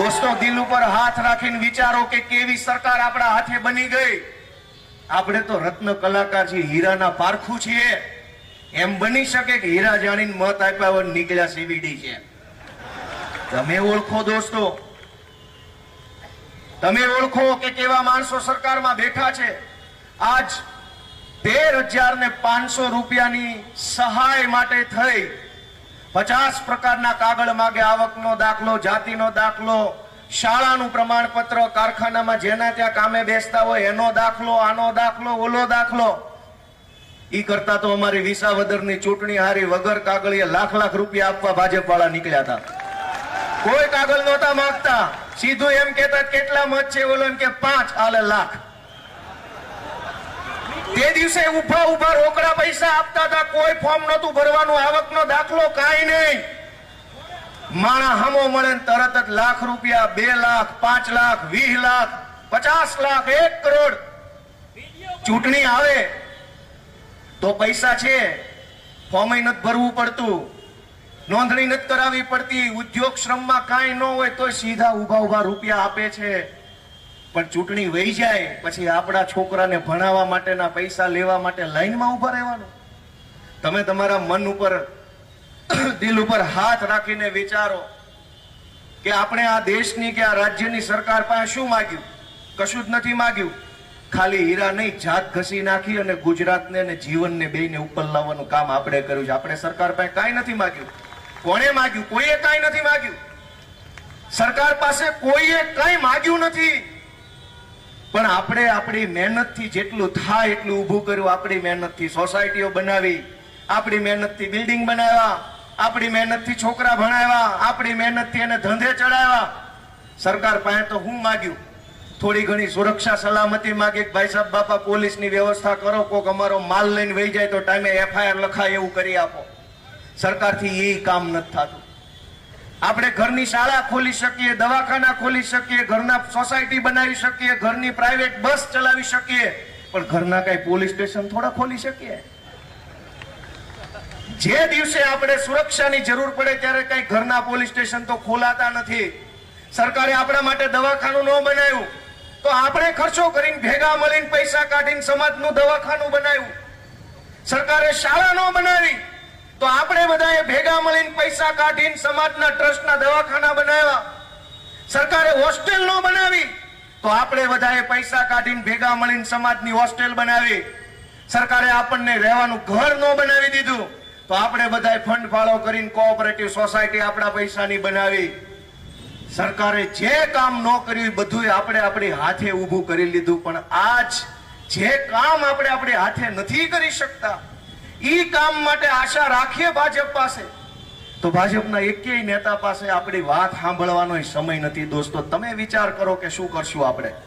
દોસ્તો, દિલ ઉપર હાથ રાખીને વિચારો કે કેવી સરકાર આપણા હાથે બની ગઈ. આપણે તો રત્ન કલાકાર છીએ, હીરાના પારખું છીએ. એમ બની શકે કે હીરા જાણીને મત આપ્યા હોય નીકળ્યા સીવીડી છે. તમે ઓળખો દોસ્તો. તમે ઓળખો કે કેવા માણસો સરકારમાં બેઠા છે. આજ તેર હજાર ને પાંચસો રૂપિયાની સહાય માટે થઈ. પચાસ પ્રકારના કાગળ માગે, આવકનો દાખલો, જાતિનો દાખલો, શાળાનું પ્રમાણપત્ર, કારખાનામાં જેના ત્યાં કામે બેસતા હોય, એનો દાખલો, આનો દાખલો, ઓલો દાખલો. ઈ કરતા તો અમારી વિસાવદરની ચૂંટણી હારી વગર કાગળીએ લાખ લાખ રૂપિયા આપવા ભાજપ વાળા નીકળ્યા હતા. કોઈ કાગળ નહોતા માંગતા. સીધું એમ કહેતા કેટલા મત છે ઓલો, એમ કે પાંચ આલે લાખ. તે દિવસે ઊભા ઊભા રોકડા પૈસા આપતા હતા. કોઈ ફોર્મ નહોતું ભરવાનું, આવકનો દાખલો કાંઈ નહીં. માણા હમો મળે તરત જ લાખ રૂપિયા, બે લાખ, પાંચ લાખ, વીસ લાખ, પચાસ લાખ, એક કરોડ. ચૂંટણી આવે તો પૈસા છે. ફોર્મ નથી ભરવું પડતું. નોંધણી નથી કરાવવી પડતી. ઉદ્યોગ શ્રમમાં કાંઈ ન હોય તો સીધા ઊભા ઊભા રૂપિયા આપે છે. પણ ચૂંટણી વહી જાય, પછી આપણા છોકરાને ભણાવવા માટેના પૈસા લેવા માટે લાઈનમાં ઊભા રહેવાનું. તમે તમારા મન ઉપર, દિલ ઉપર હાથ રાખીને વિચારો કે આપણે આ દેશની કે આ રાજ્યની સરકાર પાસે શું માગ્યું? કશું જ નથી માગ્યું. ખાલી હીરા નહીં, જાત ઘસી નાખી અને ગુજરાતને અને જીવનને બેને ઉપર લાવવાનું કામ આપણે કર્યું છે. આપણે સરકાર પાસે કાંઈ નથી માગ્યું. કોણે માગ્યું? કોઈએ કાંઈ નથી માગ્યું. સરકાર પાસે કોઈએ કાંઈ માગ્યું નથી. પણ આપણે આપણી મહેનતથી જેટલું થાય એટલું ઊભું કર્યું, આપણી મહેનતથી. સોસાયટીઓ બનાવી, આપણી મહેનતથી બિલ્ડિંગ બનાવ્યા, આપણી મહેનતથી છોકરા ભણાવ્યા, આપણી મહેનતથી એને ધંધે ચડાવ્યા. સરકાર પાસે તો હું માગ્યું? થોડી ઘણી સુરક્ષા સલામતી માગી ભાઈ સાહેબ, બાપા, પોલીસની વ્યવસ્થા કરો, કોક અમારો માલ લઈને વહી જાય તો ટાઈમે એફઆઈઆર લખાય, એવું કરી આપો. સરકારથી એ કામ નથી થતું. આપણે ઘરની શાળા ખોલી શકીએ, દવાખાના ખોલી શકીએ, ઘરના સોસાયટી બનાવી શકીએ, ઘરની પ્રાઇવેટ બસ ચલાવી શકીએ, પણ ઘરના કઈ પોલીસ સ્ટેશન થોડા ખોલી શકીએ? જે દિવસે આપણે સુરક્ષાની જરૂર પડે ત્યારે કઈ ઘરના પોલીસ સ્ટેશન તો ખોલાતા નથી. સરકારે આપણા માટે દવાખાનું ન બનાવ્યું. તો આપણે ખર્ચો કરીને ભેગા મળીને પૈસા કાઢીને સમાજનું દવાખાનું બનાવ્યું. સરકારે શાળા ન બનાવી. તો આપણે બધાએ ભેગા મળીને પૈસા કાઢીને સમાજના ટ્રસ્ટના દવાખાના બનાવ્યા. સરકારે હોસ્ટેલ ન બનાવી. તો આપણે બધાએ પૈસા કાઢીને ભેગા મળીને સમાજની હોસ્ટેલ બનાવી. સરકારે આપણને રહેવાનું ઘર ન બનાવી દીધું. તો આપણે બધાએ ફંડ ફાળો કરીને કોઓપરેટિવ સોસાયટી આપણા પૈસાની બનાવી. સરકારે જે કામ ન કર્યું બધું આપણે આપણી હાથે ઊભું કરી લીધું. પણ આજ જે કામ આપણે આપણી હાથે નથી કરી શકતા ઈ કામ માટે આશા રાખીએ ભાજપ પાસે. તો ભાજપના એકેય નેતા પાસે આપણી વાત સાંભળવાનો સમય નથી. દોસ્તો, તમે વિચાર કરો કે શું કરશું આપણે?